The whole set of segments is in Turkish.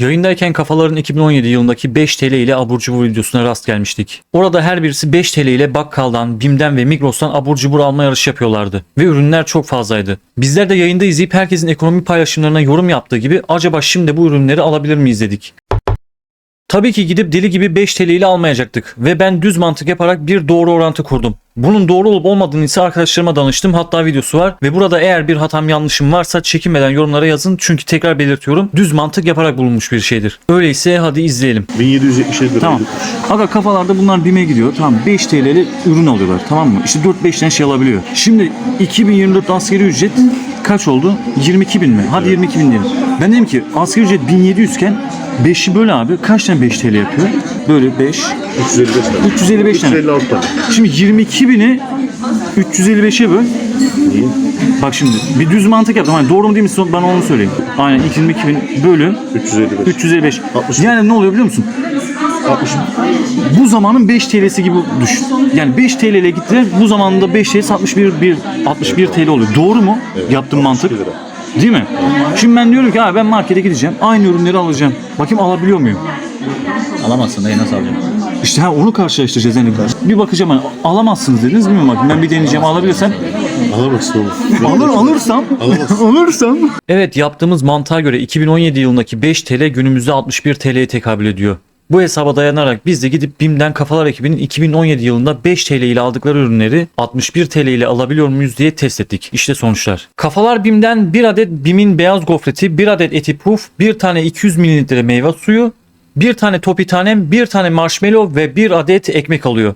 Yayındayken kafaların 2017 yılındaki 5 TL ile abur cubur videosuna rast gelmiştik. Orada her birisi 5 TL ile bakkaldan, Bim'den ve Migros'tan abur cubur alma yarışı yapıyorlardı. Ve ürünler çok fazlaydı. Bizler de yayında izleyip herkesin ekonomi paylaşımlarına yorum yaptığı gibi acaba şimdi bu ürünleri alabilir miyiz dedik. Tabii ki gidip deli gibi 5 TL ile almayacaktık ve ben düz mantık yaparak bir doğru orantı kurdum. Bunun doğru olup olmadığını ise arkadaşlarıma danıştım hatta videosu var ve burada eğer bir hatam yanlışım varsa çekinmeden yorumlara yazın çünkü tekrar belirtiyorum düz mantık yaparak bulunmuş bir şeydir. Öyleyse hadi izleyelim. 1777 lira. Tamam. Aga kafalarda bunlar BİM'e gidiyor. Tamam 5 TL'li ürün alıyorlar tamam mı? İşte 4-5 tane şey alabiliyor. Şimdi 2024 asgari ücret kaç oldu? 22 bin mi? Hadi 22 bin diyelim. Ben dedim ki asgari ücret 1700 iken 5'i böyle abi kaç tane 5 TL yapıyor? Böyle 5, 355 lira. 355 tane. 356 tane. Şimdi 22 bini 355'e böl. İyi. Bak şimdi bir düz mantık yaptım. Hani doğru mu değil mi ben onu söyleyeyim. Aynen 22 bin bölü 355. 355. 60. Yani ne oluyor biliyor musun? 60. Bu zamanın 5 TL'si gibi düşün. Yani 5 TL ile gittiler. Bu zamanında 5 TL'si 61 bir 61 TL oluyor. Doğru mu? Yaptığım mantık. 62 lira. Değil mi? Şimdi ben diyorum ki abi ben markete gideceğim. Aynı ürünleri alacağım. Bakayım alabiliyor muyum? Alamazsın dayı nasıl alacaksın? İşte ha, onu karşılaştıracağız yani. Bir bakacağım hani alamazsınız dediniz mi bakayım ben bir deneyeceğim alabilirsem Alamazsın oğlum. Alır alırsam Alamazsın. alırsam. Evet yaptığımız mantığa göre 2017 yılındaki 5 TL günümüzde 61 TL'ye tekabül ediyor. Bu hesaba dayanarak biz de gidip BİM'den Kafalar ekibinin 2017 yılında 5 TL ile aldıkları ürünleri 61 TL ile alabiliyor muyuz diye test ettik. İşte sonuçlar. Kafalar BİM'den 1 adet BİM'in beyaz gofreti, 1 adet eti puf, 1 tane 200 mililitre meyve suyu, 1 tane topi tanem, 1 tane marshmallow ve 1 adet ekmek alıyor.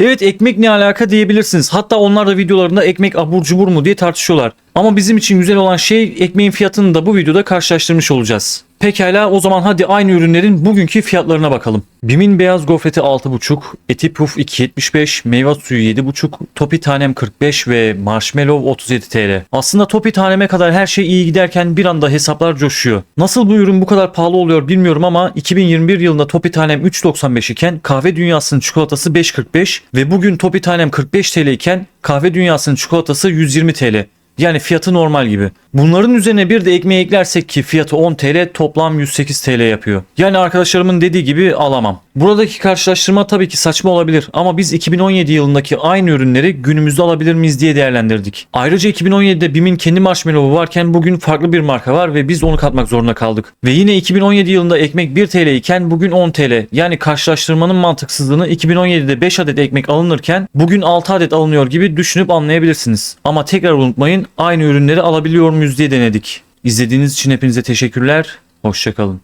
Evet ekmek ne alaka diyebilirsiniz. Hatta onlar da videolarında ekmek abur cubur mu diye tartışıyorlar. Ama bizim için güzel olan şey ekmeğin fiyatını da bu videoda karşılaştırmış olacağız. Pekala o zaman hadi aynı ürünlerin bugünkü fiyatlarına bakalım. Bim'in beyaz gofreti 6,5, eti puf 2,75, meyve suyu 7,5, topi tanem 45 ve marshmallow 37 TL. Aslında topi taneme kadar her şey iyi giderken bir anda hesaplar coşuyor. Nasıl bu ürün bu kadar pahalı oluyor bilmiyorum ama 2021 yılında topi tanem 3,95 iken kahve dünyasının çikolatası 5,45 ve bugün topi tanem 45 TL iken kahve dünyasının çikolatası 120 TL. Yani fiyatı normal gibi. Bunların üzerine bir de ekmeği eklersek ki fiyatı 10 TL toplam 108 TL yapıyor. Yani arkadaşlarımın dediği gibi alamam. Buradaki karşılaştırma tabii ki saçma olabilir ama biz 2017 yılındaki aynı ürünleri günümüzde alabilir miyiz diye değerlendirdik. Ayrıca 2017'de BİM'in kendi marshmallow'u varken bugün farklı bir marka var ve biz onu katmak zorunda kaldık. Ve yine 2017 yılında ekmek 1 TL iken bugün 10 TL. Yani karşılaştırmanın mantıksızlığını 2017'de 5 adet ekmek alınırken bugün 6 adet alınıyor gibi düşünüp anlayabilirsiniz. Ama tekrar unutmayın aynı ürünleri alabiliyor muyuz diye denedik. İzlediğiniz için hepinize teşekkürler. Hoşçakalın.